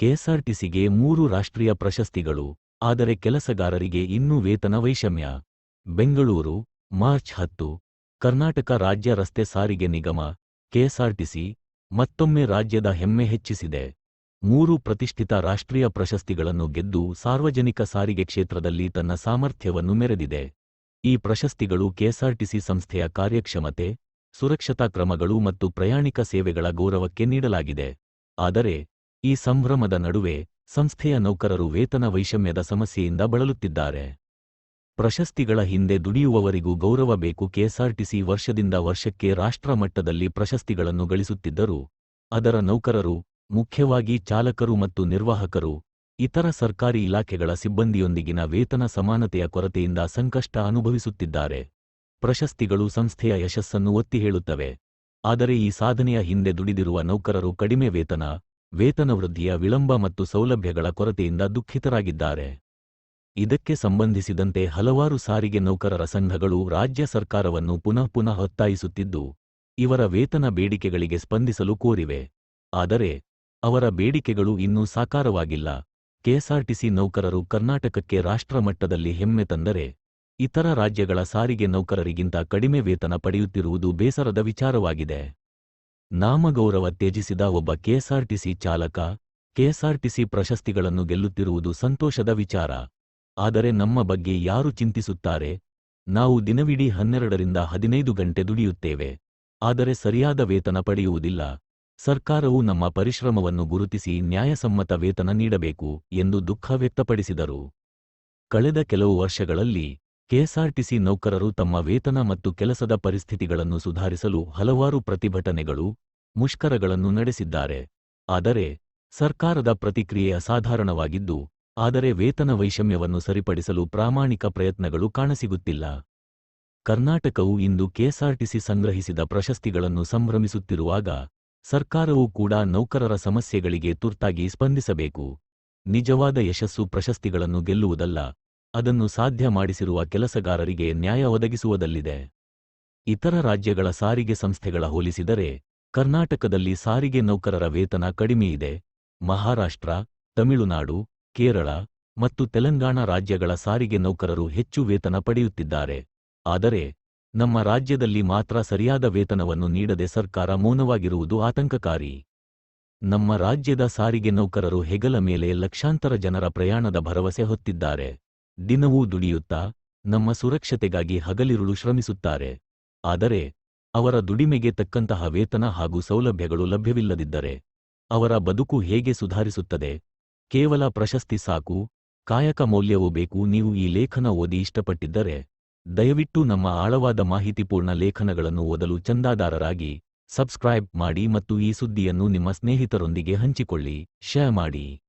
ಕೆಎಸ್ಆರ್ಟಿಸಿಗೆ ಮೂರು ರಾಷ್ಟ್ರೀಯ ಪ್ರಶಸ್ತಿಗಳು, ಆದರೆ ಕೆಲಸಗಾರರಿಗೆ ಇನ್ನೂ ವೇತನ ವೈಷಮ್ಯ. ಬೆಂಗಳೂರು, ಮಾರ್ಚ್ ಹತ್ತು, ಕರ್ನಾಟಕ ರಾಜ್ಯ ರಸ್ತೆ ಸಾರಿಗೆ ನಿಗಮ ಕೆಎಸ್ಆರ್ಟಿಸಿ ಮತ್ತೊಮ್ಮೆ ರಾಜ್ಯದ ಹೆಮ್ಮೆ ಹೆಚ್ಚಿಸಿದೆ. ಮೂರು ಪ್ರತಿಷ್ಠಿತ ರಾಷ್ಟ್ರೀಯ ಪ್ರಶಸ್ತಿಗಳನ್ನು ಗೆದ್ದು ಸಾರ್ವಜನಿಕ ಸಾರಿಗೆ ಕ್ಷೇತ್ರದಲ್ಲಿ ತನ್ನ ಸಾಮರ್ಥ್ಯವನ್ನು ಮೆರೆದಿದೆ. ಈ ಪ್ರಶಸ್ತಿಗಳು ಕೆಎಸ್ಆರ್ಟಿಸಿ ಸಂಸ್ಥೆಯ ಕಾರ್ಯಕ್ಷಮತೆ, ಸುರಕ್ಷತಾ ಕ್ರಮಗಳು ಮತ್ತು ಪ್ರಯಾಣಿಕ ಸೇವೆಗಳ ಗೌರವಕ್ಕೆ ನೀಡಲಾಗಿದೆ. ಆದರೆ ಈ ಸಂಭ್ರಮದ ನಡುವೆ ಸಂಸ್ಥೆಯ ನೌಕರರು ವೇತನ ವೈಷಮ್ಯದ ಸಮಸ್ಯೆಯಿಂದ ಬಳಲುತ್ತಿದ್ದಾರೆ. ಪ್ರಶಸ್ತಿಗಳ ಹಿಂದೆ ದುಡಿಯುವವರಿಗೂ ಗೌರವ ಬೇಕು ಕೆಎಸ್ಆರ್ಟಿಸಿ ವರ್ಷದಿಂದ ವರ್ಷಕ್ಕೆ ರಾಷ್ಟ್ರ ಮಟ್ಟದಲ್ಲಿ ಪ್ರಶಸ್ತಿಗಳನ್ನು ಗಳಿಸುತ್ತಿದ್ದರೂ. ಅದರ ನೌಕರರು, ಮುಖ್ಯವಾಗಿ ಚಾಲಕರು ಮತ್ತು ನಿರ್ವಾಹಕರು, ಇತರ ಸರ್ಕಾರಿ ಇಲಾಖೆಗಳ ಸಿಬ್ಬಂದಿಯೊಂದಿಗಿನ ವೇತನ ಸಮಾನತೆಯ ಕೊರತೆಯಿಂದ ಸಂಕಷ್ಟ ಅನುಭವಿಸುತ್ತಿದ್ದಾರೆ. ಪ್ರಶಸ್ತಿಗಳು ಸಂಸ್ಥೆಯ ಯಶಸ್ಸನ್ನು ಒತ್ತಿ ಹೇಳುತ್ತವೆ. ಆದರೆ ಈ ಸಾಧನೆಯ ಹಿಂದೆ ದುಡಿದಿರುವ ನೌಕರರು ಕಡಿಮೆ ವೇತನ ವೇತನ ವೃದ್ಧಿಯ ವಿಳಂಬ ಮತ್ತು ಸೌಲಭ್ಯಗಳ ಕೊರತೆಯಿಂದ ದುಃಖಿತರಾಗಿದ್ದಾರೆ. ಇದಕ್ಕೆ ಸಂಬಂಧಿಸಿದಂತೆ ಹಲವಾರು ಸಾರಿಗೆ ನೌಕರರ ಸಂಘಗಳು ರಾಜ್ಯ ಸರ್ಕಾರವನ್ನು ಪುನಃ ಪುನಃ ಒತ್ತಾಯಿಸುತ್ತಿದ್ದು, ಇವರ ವೇತನ ಬೇಡಿಕೆಗಳಿಗೆ ಸ್ಪಂದಿಸಲು ಕೋರಿವೆ. ಆದರೆ, ಅವರ ಬೇಡಿಕೆಗಳು ಇನ್ನೂ ಸಾಕಾರವಾಗಿಲ್ಲ. ಕೆಎಸ್ಆರ್ಟಿಸಿ ನೌಕರರು ಕರ್ನಾಟಕಕ್ಕೆ ರಾಷ್ಟ್ರಮಟ್ಟದಲ್ಲಿ ಹೆಮ್ಮೆ ತಂದರೆ, ಇತರ ರಾಜ್ಯಗಳ ಸಾರಿಗೆ ನೌಕರರಿಗಿಂತ ಕಡಿಮೆ ವೇತನ ಪಡೆಯುತ್ತಿರುವುದು ಬೇಸರದ ವಿಚಾರವಾಗಿದೆ. ನಾಮಗೌರವ ತ್ಯಜಿಸಿದ ಒಬ್ಬ ಕೆಎಸ್ಆರ್ಟಿಸಿ ಚಾಲಕ, ಕೆಎಸ್ಆರ್ಟಿಸಿ ಪ್ರಶಸ್ತಿಗಳನ್ನು ಗೆಲ್ಲುತ್ತಿರುವುದು ಸಂತೋಷದ ವಿಚಾರ. ಆದರೆ ನಮ್ಮ ಬಗ್ಗೆ ಯಾರು ಚಿಂತಿಸುತ್ತಾರೆ? ನಾವು ದಿನವಿಡೀ ಹನ್ನೆರಡರಿಂದ ಹದಿನೈದು ಗಂಟೆ ದುಡಿಯುತ್ತೇವೆ. ಆದರೆ ಸರಿಯಾದ ವೇತನ ಪಡೆಯುವುದಿಲ್ಲ. ಸರ್ಕಾರವು ನಮ್ಮ ಪರಿಶ್ರಮವನ್ನು ಗುರುತಿಸಿ ನ್ಯಾಯಸಮ್ಮತ ವೇತನ ನೀಡಬೇಕು ಎಂದು ದುಃಖ ವ್ಯಕ್ತಪಡಿಸಿದರು. ಕಳೆದ ಕೆಲವು ವರ್ಷಗಳಲ್ಲಿ ಕೆಎಸ್ಆರ್ಟಿಸಿ ನೌಕರರು ತಮ್ಮ ವೇತನ ಮತ್ತು ಕೆಲಸದ ಪರಿಸ್ಥಿತಿಗಳನ್ನು ಸುಧಾರಿಸಲು ಹಲವಾರು ಪ್ರತಿಭಟನೆಗಳು, ಮುಷ್ಕರಗಳನ್ನು ನಡೆಸಿದ್ದಾರೆ. ಆದರೆ, ಸರ್ಕಾರದ ಪ್ರತಿಕ್ರಿಯೆ ಅಸಾಧಾರಣವಾಗಿದ್ದು, ಆದರೆ ವೇತನ ವೈಷಮ್ಯವನ್ನು ಸರಿಪಡಿಸಲು ಪ್ರಾಮಾಣಿಕ ಪ್ರಯತ್ನಗಳು ಕಾಣಸಿಗುತ್ತಿಲ್ಲ. ಕರ್ನಾಟಕವು ಇಂದು ಕೆಎಸ್ಆರ್ಟಿಸಿ ಸಂಗ್ರಹಿಸಿದ ಪ್ರಶಸ್ತಿಗಳನ್ನು ಸಂಭ್ರಮಿಸುತ್ತಿರುವಾಗ, ಸರ್ಕಾರವೂ ಕೂಡ ನೌಕರರ ಸಮಸ್ಯೆಗಳಿಗೆ ತುರ್ತಾಗಿ ಸ್ಪಂದಿಸಬೇಕು. ನಿಜವಾದ ಯಶಸ್ಸು ಪ್ರಶಸ್ತಿಗಳನ್ನು ಗೆಲ್ಲುವುದಲ್ಲ. ಅದನ್ನು ಸಾಧ್ಯ ಮಾಡಿಸಿರುವ ಕೆಲಸಗಾರರಿಗೆ ನ್ಯಾಯ ಒದಗಿಸುವುದಲ್ಲಿದೆ. ಇತರ ರಾಜ್ಯಗಳ ಸಾರಿಗೆ ಸಂಸ್ಥೆಗಳ ಹೋಲಿಸಿದರೆ, ಕರ್ನಾಟಕದಲ್ಲಿ ಸಾರಿಗೆ ನೌಕರರ ವೇತನ ಕಡಿಮೆಯಿದೆ ಮಹಾರಾಷ್ಟ್ರ, ತಮಿಳುನಾಡು, ಕೇರಳ ಮತ್ತು ತೆಲಂಗಾಣ ರಾಜ್ಯಗಳ ಸಾರಿಗೆ ನೌಕರರು ಹೆಚ್ಚು ವೇತನ ಪಡೆಯುತ್ತಿದ್ದಾರೆ. ಆದರೆ, ನಮ್ಮ ರಾಜ್ಯದಲ್ಲಿ ಮಾತ್ರ ಸರಿಯಾದ ವೇತನವನ್ನು ನೀಡದೆ ಸರ್ಕಾರ ಮೌನವಾಗಿರುವುದು ಆತಂಕಕಾರಿ. ನಮ್ಮ ರಾಜ್ಯದ ಸಾರಿಗೆ ನೌಕರರು ಹೆಗಲ ಮೇಲೆ ಲಕ್ಷಾಂತರ ಜನರ ಪ್ರಯಾಣದ ಭರವಸೆ ಹೊತ್ತಿದ್ದಾರೆ. ದಿನವೂ ದುಡಿಯುತ್ತಾ ನಮ್ಮ ಸುರಕ್ಷತೆಗಾಗಿ ಹಗಲಿರುಳು ಶ್ರಮಿಸುತ್ತಾರೆ. ಆದರೆ ಅವರ ದುಡಿಮೆಗೆ ತಕ್ಕಂತಹ ವೇತನ ಹಾಗೂ ಸೌಲಭ್ಯಗಳು ಲಭ್ಯವಿಲ್ಲದಿದ್ದರೆ ಅವರ ಬದುಕು ಹೇಗೆ ಸುಧಾರಿಸುತ್ತದೆ? ಕೇವಲ ಪ್ರಶಸ್ತಿ ಸಾಕು, ಕಾಯಕ ಮೌಲ್ಯವೂ ಬೇಕು, ನೀವು ಈ ಲೇಖನ ಓದಿ ಇಷ್ಟಪಟ್ಟಿದ್ದರೆ ದಯವಿಟ್ಟು ನಮ್ಮ ಆಳವಾದ ಮಾಹಿತಿಪೂರ್ಣ ಲೇಖನಗಳನ್ನು ಓದಲು ಚಂದಾದಾರರಾಗಿ ಸಬ್ಸ್ಕ್ರೈಬ್ ಮಾಡಿ ಮತ್ತು ಈ ಸುದ್ದಿಯನ್ನು ನಿಮ್ಮ ಸ್ನೇಹಿತರೊಂದಿಗೆ ಹಂಚಿಕೊಳ್ಳಿ. ಶೇರ್ ಮಾಡಿ.